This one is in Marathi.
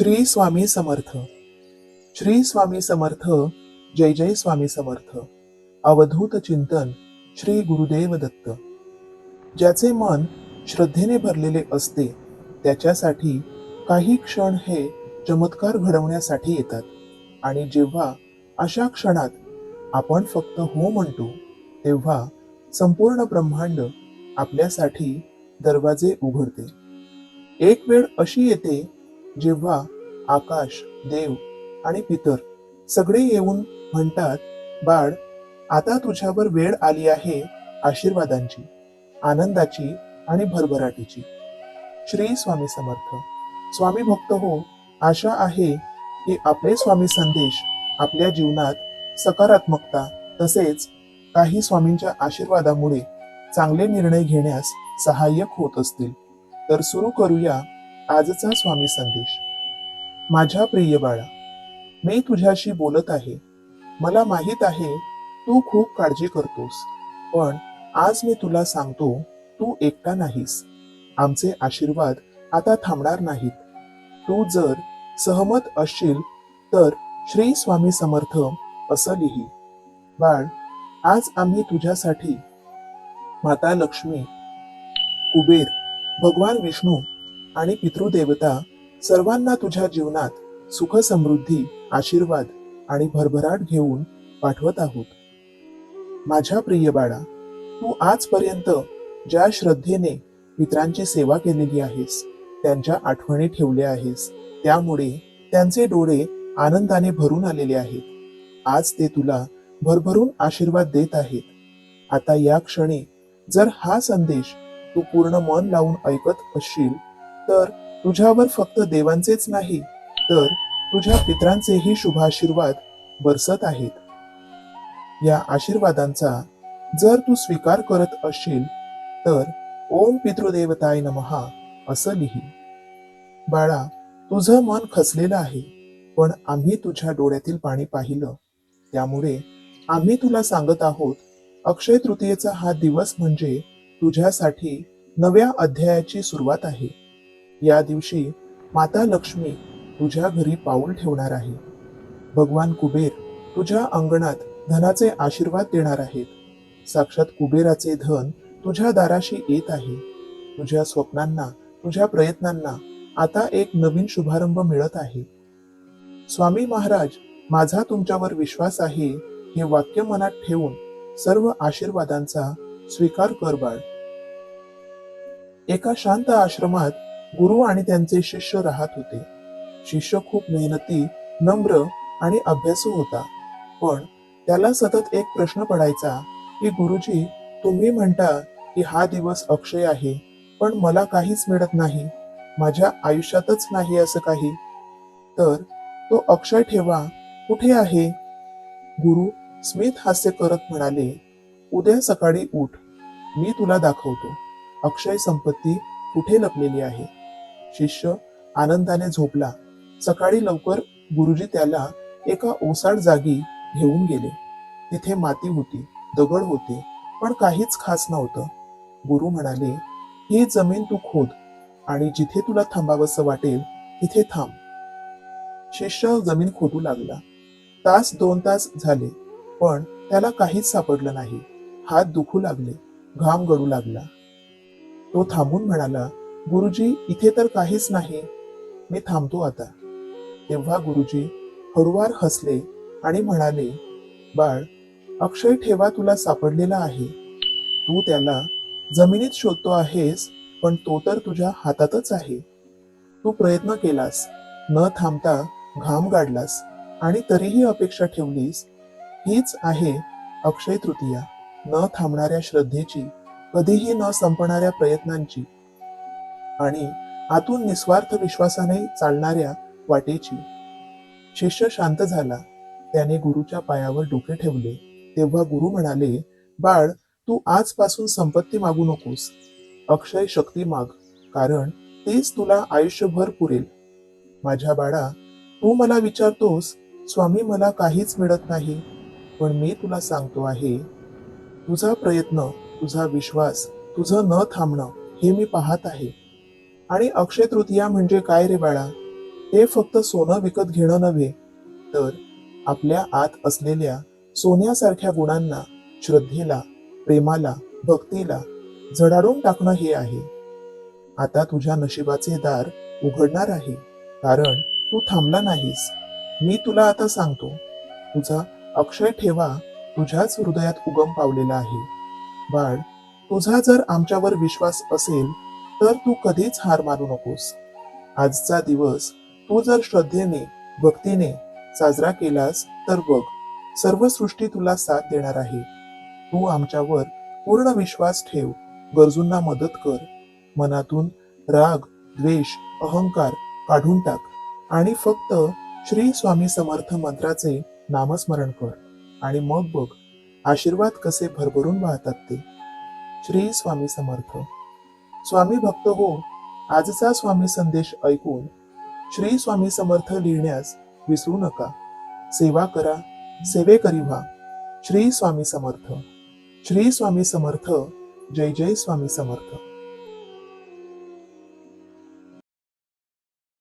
श्री स्वामी समर्थ. श्री स्वामी समर्थ जय जय स्वामी समर्थ. अवधूत चिंतन श्री गुरुदेव दत्त. ज्याचे मन श्रद्धेने भरलेले असते त्याच्यासाठी काही क्षण हे चमत्कार घडवण्यासाठी येतात. आणि जेव्हा अशा क्षणात आपण फक्त हो म्हणतो तेव्हा संपूर्ण ब्रह्मांड आपल्यासाठी दरवाजे उघडते. एक वेळ अशी येते जेव्हा आकाश देव आणि पितर सगळे येऊन म्हणतात बाळ आता तुझ्यावर वेळ आली आहे आशीर्वादांची आनंदाची आणि भरभराटीची. श्री स्वामी समर्थ. स्वामी भक्त हो आशा आहे की आपले स्वामी संदेश आपल्या जीवनात सकारात्मकता तसेच काही स्वामींच्या आशीर्वादामुळे चांगले निर्णय घेण्यास सहाय्यक होत असतील. तर सुरू करूया आजचा स्वामी संदेश. माझ्या प्रिय बाळा मी तुझ्याशी बोलत आहे. मला माहीत आहे तू खूप काळजी करतोस. पण आज मी तुला सांगतो तू एकटा नाहीस. आमचे आशीर्वाद आता थांबणार नाहीत. तू जर सहमत असशील तर श्री स्वामी समर्थ असं लिही. बाळ आज आम्ही तुझ्यासाठी माता लक्ष्मी कुबेर भगवान विष्णू आणि पितृदेवता सर्वांना तुझ्या जीवनात सुख समृद्धी आशीर्वाद आणि भरभराट घेऊन पाठवत आहोत. माझ्या प्रिय बाळा तू आजपर्यंत ज्या श्रद्धेने मित्रांची सेवा केलेली आहेस त्यांच्या आठवणी ठेवल्या आहेस त्यामुळे त्यांचे डोळे आनंदाने भरून आलेले आहेत. आज ते तुला भरभरून आशीर्वाद देत आहेत. आता या क्षणी जर हा संदेश तू पूर्ण मन लावून ऐकत असशील तर तुझ्यावर फक्त देवांचेच नाही तर तुझ्या पित्रांचेही शुभाशीर्वाद बरसत आहेत. या आशीर्वादांचा जर तू स्वीकार करत असशील तर ओम पितृदेवताय नमहा असं लिही. बाळा तुझं मन खचलेलं आहे पण आम्ही तुझ्या डोळ्यातील पाणी पाहिलं. त्यामुळे आम्ही तुला सांगत आहोत अक्षय तृतीयेचा हा दिवस म्हणजे तुझ्यासाठी नव्या अध्यायाची सुरुवात आहे. या दिवशी माता लक्ष्मी तुझ्या घरी पाऊल ठेवणार आहे. भगवान कुबेर तुझ्या अंगणात धनाचे आशीर्वाद देणार आहेत. साक्षात कुबेराचे धन तुझ्या दाराशी येत आहे. तुझ्या स्वप्नांना तुझ्या प्रयत्नांना आता एक नवीन शुभारंभ मिळत आहे. स्वामी महाराज माझा तुमच्यावर विश्वास आहे हे वाक्य मनात ठेवून सर्व आशीर्वादांचा स्वीकार कर बाळ. एका शांत आश्रमात गुरु आणि त्यांचे शिष्य राहत होते. शिष्य खूप मेहनती नम्र आणि अभ्यासू होता. पण त्याला सतत एक प्रश्न पडायचा की गुरुजी तुम्ही म्हणता की हा दिवस अक्षय आहे पण मला काहीच मिळत नाही. माझ्या आयुष्यातच नाही असं काही. तर तो अक्षय ठेवा कुठे आहे? गुरु स्मित हास्य करत म्हणाले उद्या सकाळी उठ मी तुला दाखवतो. अक्षय संपत्ती कुठे लपलेली आहे? शिष्य आनंदाने झोपला. सकाळी लवकर गुरुजी त्याला एका ओसाड जागी घेऊन गेले. तिथे माती होती दगड होते पण काहीच खास नव्हतं. गुरु म्हणाले ही जमीन तू खोद आणि जिथे तुला थांबावंसं वाटेल तिथे थांब. शिष्य जमीन खोदू लागला. तास दोन तास झाले पण त्याला काहीच सापडलं नाही. हात दुखू लागले घाम गळू लागला. तो थांबून म्हणाला गुरुजी इथे तर काहीच नाही. मी थांबतो आता. तेव्हा गुरुजी हळुवार हसले आणि म्हणाले बाळ अक्षय ठेवा तुला सापडलेला आहे. तू त्याला जमिनीत शोधतो आहेस पण तो तर तुझ्या हातातच आहे. तू प्रयत्न केलास न थांबता घाम गाडलास आणि तरीही अपेक्षा ठेवलीस. हीच आहे अक्षय तृतीया न थांबणाऱ्या श्रद्धेची कधीही न संपणाऱ्या प्रयत्नांची. आणि आतून निस्वार्थ विश्वासाने चालणाऱ्या वाटेची. शिष्य शांत झाला. त्याने गुरुच्या पायावर डोके ठेवले. तेव्हा गुरु म्हणाले बाळ तू आजपासून संपत्ती मागू नकोस. अक्षय शक्ती माग कारण तेच तुला आयुष्यभर पुरेल. माझ्या बाळा तू मला विचारतोस स्वामी मला काहीच मिळत नाही पण मी तुला सांगतो आहे. तुझा प्रयत्न तुझा विश्वास तुझं न थांबणं हे मी पाहत आहे. आणि अक्षय तृतीया म्हणजे काय रे बाळा? हे फक्त सोनं विकत घेणं नव्हे तर आपल्या आत असलेल्या सोन्यासारख्या गुणांना श्रद्धेला प्रेमाला भक्तीला झडाडून टाकणं हे आहे. आता तुझ्या नशिबाचे दार उघडणार आहे कारण तू थांबला नाहीस. मी तुला आता सांगतो तुझा अक्षय ठेवा तुझ्याच हृदयात उगम पावलेला आहे. बाळ तुझा जर आमच्यावर विश्वास असेल तर तू कधीच हार मानू नकोस. आजचा दिवस तू जर श्रद्धेने भक्तीने साजरा केलास तर बघ सर्व सृष्टी तुला साथ देणार आहे. तू आमच्यावर पूर्ण विश्वास ठेव गरजूंना मदत कर. मनातून राग द्वेष अहंकार काढून टाक आणि फक्त श्री स्वामी समर्थ मंत्राचे नामस्मरण कर आणि मग बघ आशीर्वाद कसे भरभरून वाहतात ते. श्री स्वामी समर्थ. स्वामी भक्त हो आजचा स्वामी संदेश ऐकून श्री स्वामी समर्थ लिहिण्यास विसरू नका. सेवा करा सेवेकरी व्हा. श्री स्वामी समर्थ. श्री स्वामी समर्थ. जय जय स्वामी समर्थ.